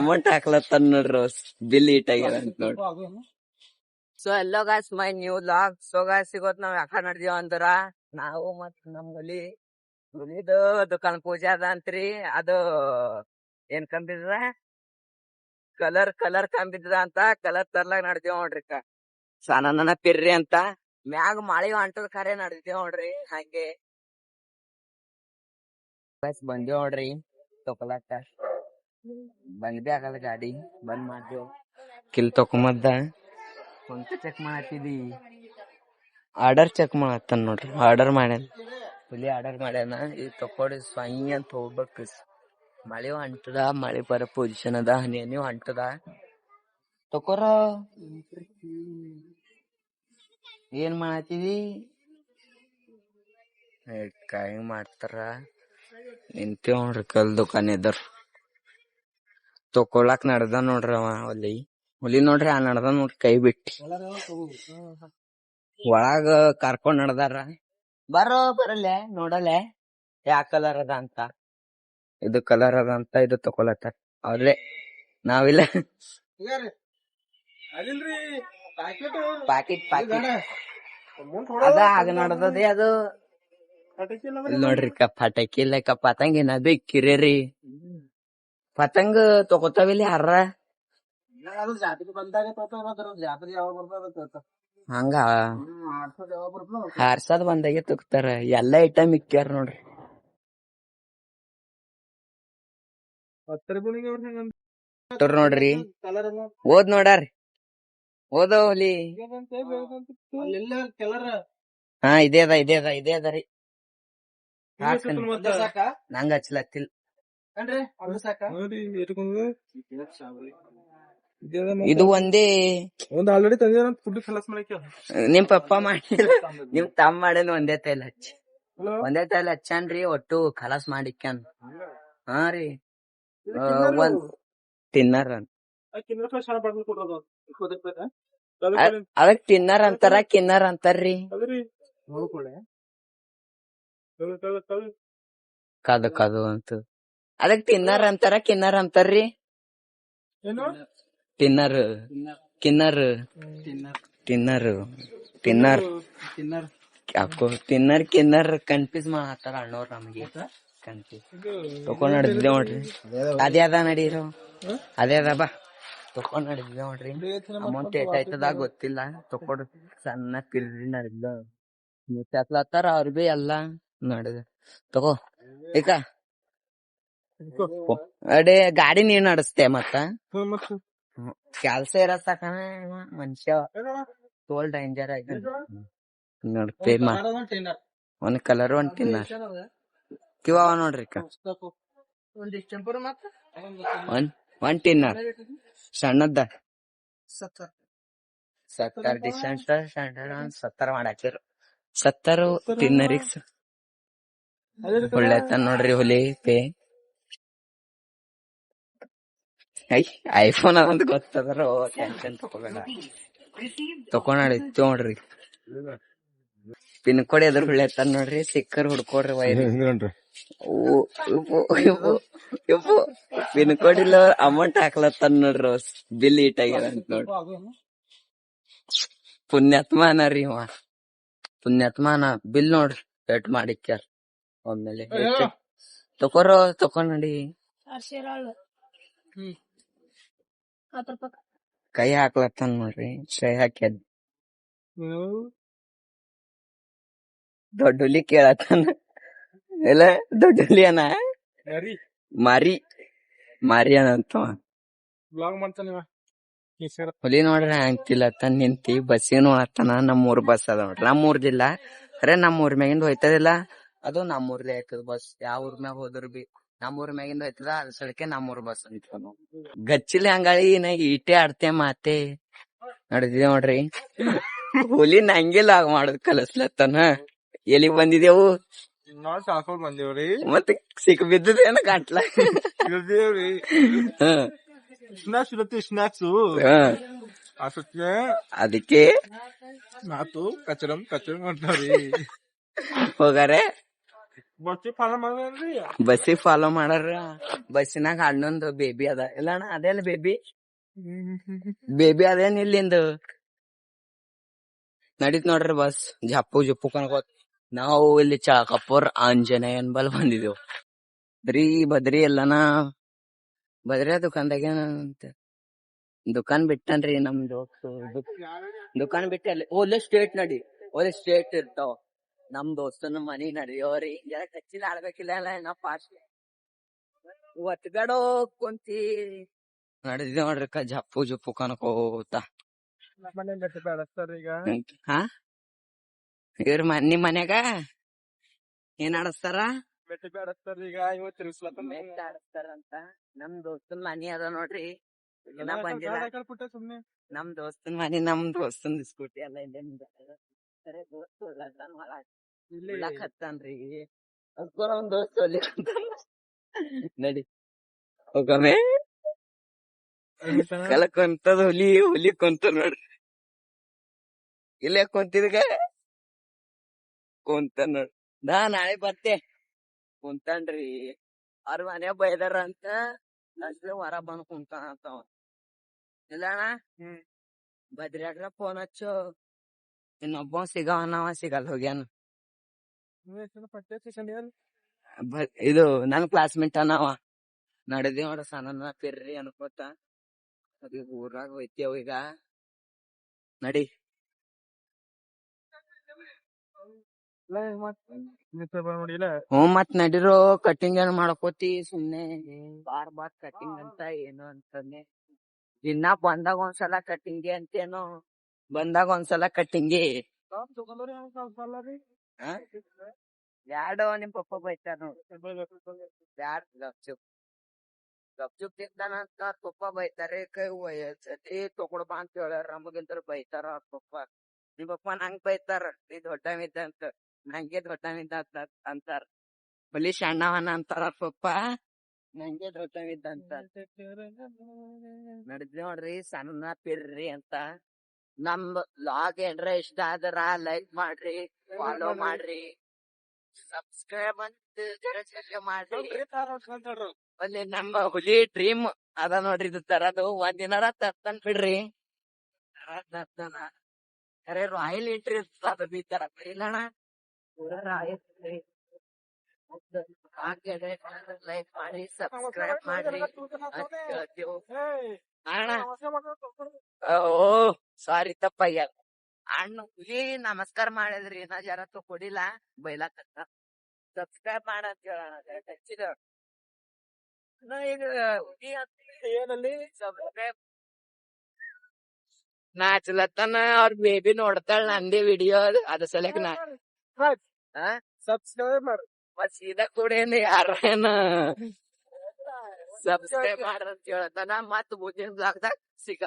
Amount ಹಾಕ್ಲತ್ತಾನ ನೋಡ್ರಿ bill ಈಟ್ ಆಗ್ಯಾರ ಅಂತ ನೋಡ್ರಿ. So hello guys my new vlog so guys ಸಿಗೋತ್ ನಾವ್ ಯಾಕ ನಡ್ದೀವ ಅಂದ್ರ ನಾವು ಮತ್ ನಮ್ ಗಲಿ ಗುಲಿದು ದುಕಾನ್ ಪೂಜಾ ಅದ ಅಂತ್ರಿ. ಅದು ಏನ್ ಕಂಬಿದ್ರ? ಕಲರ್ ಕಲರ್ ಕಂಬಿದ್ರ ಅಂತ ಕಲರ್ ತರ್ಲಾಗ ನಡ್ದೀವ ನೋಡ್ರಿ ಕ ಸಾನ ಪಿರ್ರಿ ಅಂತ. ಮ್ಯಾಗ ಮಳಿ ಹೊಂಟದ ಕರೆ ನಡ್ದೀವ್ ನೋಡ್ರಿ ಹಂಗೆ. ಬಸ್ ಬಂದೇವ್ ನೋಡ್ರಿ ತಕೊಳಕ ಬಂದ್ಬಿ ಆಗಲ್ಲ ಗಾಡಿ ಬಂದ್ ಮಾಡ್ದೇವ್ ಕಿಲ್ ತಕೊಂಬದ್ದ ಕುಂತ ಚೆಕ್ ಮಾಡತ್ತಿದಿ ಆರ್ಡರ್ ಚೆಕ್ ಮಾಡತ್ತಾನ ನೋಡ್ರಿ ಆರ್ಡರ್ ಮಾಡ್ಯಾನ ಹುಲಿ ಆರ್ಡರ್ ಮಾಡ್ಯಾನ ಈಗ ತಕೊಡಿ ಸ್ವಯಂ ಅಂತ ಹೋಗ್ಬೇಕು ಮಳೆ ಹೊಂಟದ ಮಳೆ ಬರೋ ಪೊಸಿಷನ್ ಅದ ಹನಿ ಹೊಂಟದ ತಕೋರ ಏನ್ ಮಾಡತ್ತಿದಿ ಕಾಯಿ ಮಾಡ್ತಾರ ನಿಂತೇವ್ ನೋಡ್ರಿ ಕಲ್ ದುಕಾನ್ ಎದರ್ ತಕೊಳಕ್ ನಡ್ದ ನೋಡ್ರಿ ಅವ ಹುಲಿ ಹುಲಿ ನೋಡ್ರಿ ಆ ನಡ್ದ ನೋಡ್ರಿ ಕೈ ಬಿಟ್ಟಿ. ಒಳಗ ಕರ್ಕೊಂಡ್ ನಡ್ದಾರ. ಬರೋ ಬರಲೆ ನೋಡಲೆ ಯಾ ಕಲರ್ ಅದ ಅಂತ. ಇದು ಕಲರ್ ಅದ ಅಂತ ಇದು ತಕೊಳತ್ತಾರ ಅವ್ರೇ ನಾವಿಲ್ಲ. ಪಾಕಿಟ್ ಪಾಕಿಟ್ ಅದ ಆಗ ನಡ್ದದೆ ಅದು. ನೋಡ್ರಿ ಕಪ್ಪ ಪಟಾಕಿ ಇಲ್ಲ ಕಪ್ಪ ಪತಂಗ ಏನ ಬೇಕಿರೇರಿ ಪತಂಗ ತಗೋತಾವಿಲ್ಲ ಯಾರ ಹಂಗ ಹಾರ್ಸದ್ ಬಂದಾಗೆ ತಗೋತಾರ ಎಲ್ಲಾ ಐಟಮ್ ಇಕ್ಕ್ಯಾರ ನೋಡ್ರಿ ನೋಡ್ರಿ ಓದ್ ನೋಡಾರಿ ಓದೋ ಹುಲಿ ಹಾ ಇದೇ ಅದ ಇದೇ ಅದ ಇದೇ ಅದ ರೀ. ನಂಗ ಹಚ್ಲತ್ತಿಲ್ ಇದು ಒಂದೇ ಒಂದ್ ಆಲ್ರೆಡಿ ತಂದಿರ ಫುಡ್ ಖಲಾಸ್ ಮಾಡಕ್ಕೆ. ನಿಮ್ ಪಪ್ಪ ಮಾಡಿಲ್ಲ. ನಿಮ್ ತಮ್ಮ ಮಾಡೇನ್ ಒಂದೇ ತೈಲ್ ಹಚ್ಚಿ. ಒಂದೇ ತೈಲ್ ಹಚ್ಚನ್ರಿ ಒಟ್ಟು ಖಲಾಸ್ ಮಾಡಿಕ್ಯಾನ್. ಹಾ ರೀ. ಒಂದ್ ತಿನ್ನರ್ ಅದಕ್ ತಿನ್ನರ್ ಅಂತಾರ ಕಿನ್ನರ್ ಅಂತಾರ್ರಿ. ಕದು ಕದು ಅಂತ. ಅದಕ್ ತಿನ್ನರ್ ಅಂತಾರ ಕಿನ್ನರ್ ಅಂತಾರ್ರಿ? ತಿನ್ನರ್. ಕಿನ್ನರ್. ತಿನ್ನರ್ ತಿನ್ನರ್ ಯಾಕೋ ತಿನ್ನರ್ ಕಿನ್ನರ್ ಕನ್ಫ್ಯೂಸ್ ಮಾಡತ್ತಾರ ಅಣ್ಣವ್ರ ನಮ್ಗೆ. ಕನ್ಫ್ಯೂಸ್ ತಕೊಂಡ್ ನಡ್ದಿದ್ದೆ ನೋಡ್ರಿ. ಅದೇ ಅದ ನಡೀರೋ ಅದೇ ಅದ ಬಾ. ತಕೊಂಡ್ ನಡ್ದಿದ್ದೆ ನೋಡ್ರಿ. ಅಮೌಂಟ್ ಎಷ್ಟ್ ಆಯ್ತದ ಗೊತ್ತಿಲ್ಲ. ತಕೊಂಡ್. ಸಣ್ಣ ಪಿರ್ರಿ ನಡ್ದ. ಹತ್ಲತ್ತಾರ ಅವ್ರ ಬಿ ಎಲ್ಲ. ನಡ್ದ. ತಗೋ. ಈಗ ಅಡೆ ಗಾಡಿ ನೀವ್ ನಡೆಸ್ತೆ ಮತ್ತ? ಮತ್ತೆ? ಕೆಲ್ಸ ಇರತ್ತಕನ ಮನುಷ್ಯ. ತೋಲ್ ಡೇಂಜರ್ ಆಗಿ ನೋಡ್ ಪೇ ಮಾ ಒಂದ್ ಕಲರ್ ಒಂದ್ ತಿನ್ನ ಕಿವ ಅವ ನೋಡ್ರಿ. ಒಂದ್ ತಿನ್ನರ್ ಸಣ್ಣದ ಸತ್ತರ್ ಡಿಸ್ಟೆನ್ಸ್ ಸಣ್ಣ ಸತ್ತರ ಮಾಡಾಕಿರು ಸತ್ತರು ತಿನ್ನರಿ ಒಳ್ಳೆತನ ನೋಡ್ರಿ ಹುಲಿ ಪೇ ಐಫೋನ್ ಅದಂತ ಗೊತ್ತದ್ರ ಟೆನ್ಷನ್ ತಗೋಬೇಡ. ತಕೊಂಡ್ ನೋಡ್ರಿ ಪಿನ್ ಕೋಡ್ ಎದುರು ಹೊಳ್ಳೆತಾನ ನೋಡ್ರಿ ಸಿಕ್ಕರ್ ಹುಡ್ಕೊಡ್ರಿ ವೈರಿ. ಪಿನ್ ಕೋಡ್ ಇಲ್ಲ ಅಮೌಂಟ್ ಹಾಕ್ಲತ್ತಾನ ನೋಡ್ರಿ ಬಿಲ್ ಈಟ್ ಆಗ್ಯದ ಅಂತ ನೋಡ್ರಿ. ಪುಣ್ಯಾತ್ಮಾನ ರೀ ಇವ. ಪುಣ್ಯಾತ್ಮಾನ ಬಿಲ್ ನೋಡ್ರಿ ಎಟ್ ಮಾಡಿಕ್ಯಾರ. ಒಮ್ಮೆಲೆ ತಕೋರೋ ತಕೊಂಡಿ ನಡಿ ಕೈ ಹಾಕ್ಲತ್ತಾನ ನೋಡ್ರಿ ಕೈ ಹಾಕ್ಯದ್. ದೊಡ್ಡ ಹುಲಿ ಕೇಳತ್ತಾನ. ಎಲ್ಲ ದೊಡ್ಡ ಹುಲಿ ಅನ ಮಾರಿ. ಮಾರಿ ಅನಂತ ಬ್ಲಾಗ್ ಮಾಡ್ತಾನೆ ಹುಲಿ ನೋಡ್ರಿ ಅಂತಿಲ್ಲತ್ತಾನ ನಿಂತಿ ಬಸ್ಸಿನೂ ಆತನ ನಮ್ಮೂರ್ ಬಸ್ ಅದ ನೋಡ್ರಿ. ನಮ್ಮೂರ್ ಜಿಲ್ಲಾ ಖರೆ ನಮ್ಮೂರ್ ಮ್ಯಾಗಿಂದ ಹೋಯ್ತದಿಲ್ಲ. ಅದು ನಮ್ಮೂರ್ಲೆ ಆಯ್ತದ ಬಸ್. ಯಾವ ಊರ್ ಮ್ಯಾಗ ಹೋದ್ರ ಬಿ. ನಮ್ಮೂರ್ ಮ್ಯಾಗಿಂದ ಹೋಯ್ತದ ಅದ್ ಸಲಕ್ಕೆ ನಮ್ಮೂರ್ ಬಸ್ ಅಂತ ಗಚ್ಚಿಲ್ ಹಂಗಾಳಿ ನಾ ಈಟೆ ಆಡ್ತೆ ಮಾತೆ. ನಡೆದಿದೆ ನೋಡ್ರಿ. ಹುಲಿ ನಂಗೆ ಆಗ ಮಾಡೋದ್ ಕಲಸ್ಲತ್ತನ. ಎಲ್ಲಿಗ್ ಬಂದಿದೆವು ನಾವ್ ಬಂದೇವ್ರಿ. ಮತ್ತೆ ಸಿಕ್ ಬಿದ್ದದೇನ ಗಂಟ್ಲ ಇಳ್ದೇವ್ರಿ ಸ್ನಾಕ್ಸ್ ಇರುತ್ತೆ ಸ್ನಾಕ್ಸ್. ಅಷ್ಟಕ್ಕೆ ಅದಕ್ಕೆ? ಮಾತು ಕಚರಂ ಕಚರಂ ಅಂತಾವ್ರಿ. ಹೋಗಾರೆ? ಬಸ್ಸಿ ಫಾಲೋ ಮಾಡ್ರಿ ಬಸ್ಸಿಗೆ ಫಾಲೋ ಮಾಡಾರ ಬಸ್ಸಿನಾಗ ಅಣ್ಣಂದು ಬೇಬಿ ಅದ. ಇಲ್ಲ ಅಣ್ಣ ಬೇಬಿ ಬೇಬಿ ಅದೇನ್ ಇಲ್ಲಿಂದು? ನಡೀತ್ ನೋಡ್ರಿ ಬಸ್. ಜಪ್ಪು ಜಪ್ಪು ಕನ್ಕೋತ್ ನಾವು ಇಲ್ಲಿ ಚಾಕಪುರ್ ಆಂಜನೇಯನ್ ಬಲ್ ಬಂದಿದ್ದೇವು ಬದ್ರಿ ಬದ್ರಿ ಎಲ್ಲನ. ಬದ್ರಿ ದುಕಾನ್ದಾಗ ಅಂತ. ದುಕಾನ್ ಬಿಟ್ಟನ್ರಿ ನಮ್ ದೋಸ್ತು ದುಕಾನ್ ಬಿಟ್ಟ ಅಲ್ಲಿ. ಓಲೆ ಸ್ಟೇಟ್ ನಡಿ. ಓಲೆ ಸ್ಟೇಟ್ ಇರ್ತಾವ. ನಮ್ ದೋಸ್ತನ ಮನಿ ನಡೆಯೋರಿ ಜರ ಕಚ್ಚಿದ ಆಡ್ಬೇಕಿಲ್ಲ ಅಲ್ಲ ನಾ ಫಾಸ್ಟ್ ಒತ್ಗಡೋ ಕುಂತಿ. ನಡಿದ್ವಿ ನೋಡ್ರಿ ಕ ಜಪ್ಪು ಜಪ್ಪು ಕನ್ಕೋತ ಈಗ. ಹಾ? ಇವ್ರ ಮನ್ ನಿಮ್ ಮನ್ಯಾಗ ಏನ್ ಆಡಸ್ತಾರ? ಬೆಟ್ಟ ಬೇಡಸ್ತಾರ ಈಗ ಇವತ್ತು ತಿರ್ಸ್ಲತ್ತ ಮೆಟ್ ಆಡಸ್ತಾರಂತ. ನಮ್ ದೋಸ್ತನ್ ಮನಿ ಅದ ನೋಡ್ರಿ. ಇನ್ನ ಬಂದಿಲ್ಲ. ನಮ್ ದೋಸ್ತನ್ ಮನಿ ನಮ್ ದೋಸ್ತನ್ ಸ್ಕೂಟಿ ಎಲ್ಲ ಇಲ್ಲ ಸರಿ ದೋಸ್ತ ಉಳ್ಳಾಕ್ ಹತ್ತಾನ್ರಿ ಅದ್ಕೋರ ಒಂದ್ ದೋಸ್ತ ಒಲಿ ನಡಿ. ಹೋಗಮೆ. ಕಲ ಕೊಂತದ ಹುಲಿ ಹುಲಿ ಕೊಂತ ನೋಡ್ರಿ ಇಲ್ಲೇ ಕೊಂತಿದ್ಗ? ಕುಂತ ನೋಡ್ರಿ ನಾ ನಾಳೆ ಬರ್ತೆ. ಕುಂತಾನ್ರಿ. ಅವ್ರ ಮನೆ ಬೈದಾರ ಅಂತ ಅಷ್ಟೇ ಹೊರ ಬಂದ್ ಕುಂತಾನ ಅಂತ ಅವ. ಇಲ್ಲ ಅಣ್ಣ ಹ್ಮ್. ಬದ್ರ್ಯಾಗ್ರ ಫೋನ್ ಹಚ್ಚು. ಇನ್ನೊಬ್ಬ ಸಿಗವನವ ಸಿಗಲ್ಲ ಹೋಗ್ಯಾನ. ಇದು ನನ್ ಕ್ಲಾಸ್ಮೇಟ್ ಅನವ. ನಡೆದಿ ನೋಡ ಸಣ್ಣ ಪಿರ್ರಿ ಅನ್ಕೋತ. ಅದೀಗ ಊರಾಗ ಹೋಯ್ತೇವ ಈಗ. ನಡಿ. ಹ್ಞೂ ಮತ್ ನಡಿರೋ ಕಟಿಂಗ್ ಏನ್ ಮಾಡ್ಕೋತಿ ಸುಮ್ನೆ. ಬಾರ್ ಬಾರ್ ಕಟಿಂಗ್ ಅಂತ ಏನು ಅಂತಂದೆ. ದಿನ ಬಂದಾಗ ಒಂದ್ಸಲ ಕಟಿಂಗೆ ಅಂತೇನೋ. ಬಂದಾಗ ಒಂದ್ಸಲ ಕಟಿಂಗೆ ಬ್ಯಾಡೋ ನಿಮ್ ಪಪ್ಪ ಬೈತಾರ ನೋಡು. ಬ್ಯಾಡ್ ಗಪ್ಚುಪ್ ಗಪ್ಚುಪ್ ತಿಂತಾನಂತ ಅಂತ ಬೈತಾರೆ, ಕೈ ವಯಸ್ಸತಿ ತಗೊಳ್ಬಾ ಅಂತ ಹೇಳ್ಯಾರ. ನಮಗಿಂತ ಬೈತಾರ ಅವ್ರ ಪಪ್ಪ. ನಿಮ್ ಪಪ್ಪ ನಂಗ್ ಬೈತಾರ. ನೀ ದೊಡ್ಡವಿದ್ದ ಅಂತ. ನಂಗೆ ದೊಡ್ಡವಿದ್ದ ಅಂತ ಅಂತಾರ. ಬಲಿ ಸಣ್ಣವನ ಅಂತಾರ ಪಪ್ಪ. ನಂಗೆ ದೊಡ್ಡವಿದ್ದ ಅಂತ. ನಡ್ದ್ ನೋಡ್ರಿ, ಸಣ್ಣ ಪಿರ್ರಿ ಅಂತ. ನಮ್ ಲಾಗ್ ಏನ್ರ ಇಷ್ಟ ಆದ್ರ ಲೈಕ್ ಮಾಡ್ರಿ. ಫಾಲೋ ಮಾಡ್ರಿ. ಸಬ್ಸ್ಕ್ರೈಬ್ ಅಂತ ಜರ ಜರ ಮಾಡ್ರಿ. ಅಲ್ಲಿ ನಮ್ಮ ಹುಲಿ ಡ್ರೀಮ್ ಅದ ನೋಡ್ರಿ ಇದು ತರದು ಒಂದಿನಾರ ತರ್ತಾನ ಬಿಡ್ರಿ. ತರ್ತಾನ ಖರೆ ರಾಯಲ್ ಎಂಟ್ರಿ ಅದ ಬಿ ತರ. ಇಲ್ಲಣ್ಣ. ಲೈಕ್ ಮಾಡಿ ಸಬ್ಸ್ಕ್ರೈಬ್ ಮಾಡ್ರಿ. ಅಣ್ಣ ಓ ಸಾರಿ ತಪ್ಪಯ್ಯ. ಅಣ್ಣ ಹುಲಿ ನಮಸ್ಕಾರ ಮಾಡಿದ್ರಿ ನಾ ಜರ ಕೊಡಿಲ್ಲ ಬೈಲಾಕ ಸಬ್ಸ್ಕ್ರೈಬ್ ಮಾಡಂತ ಹೇಳೋಣ ಹಚ್ಚಿದ. ನಾ ಈಗ ಹುಲಿ ಅಂತ ಏನಲ್ಲಿ? ಸಬ್ಸ್ಕ್ರೈಬ್ ನಾ ಹಚ್ಚಲತ್ತನ ಅವ್ರ ಬೇಬಿ ನೋಡ್ತಾಳ ನಂದೇ ವಿಡಿಯೋ ಅದ ಸಲಕ್ ನಾ? ಸಬ್ಸ್ಕ್ರೈಬ್ ಮಾಡ. ಮತ್ ಸೀದಾ ಕೂಡ ಏನ್ ಯಾರೇನ ಸಬ್ಸ್ಕ್ರೈಬ್ ಮಾಡ್ರಂತ ಹೇಳತ್ತಾನ ಮತ್ ಮುಂದಿನ ಬ್ಲಾಗ್ದಾಗ ಸಿಗ.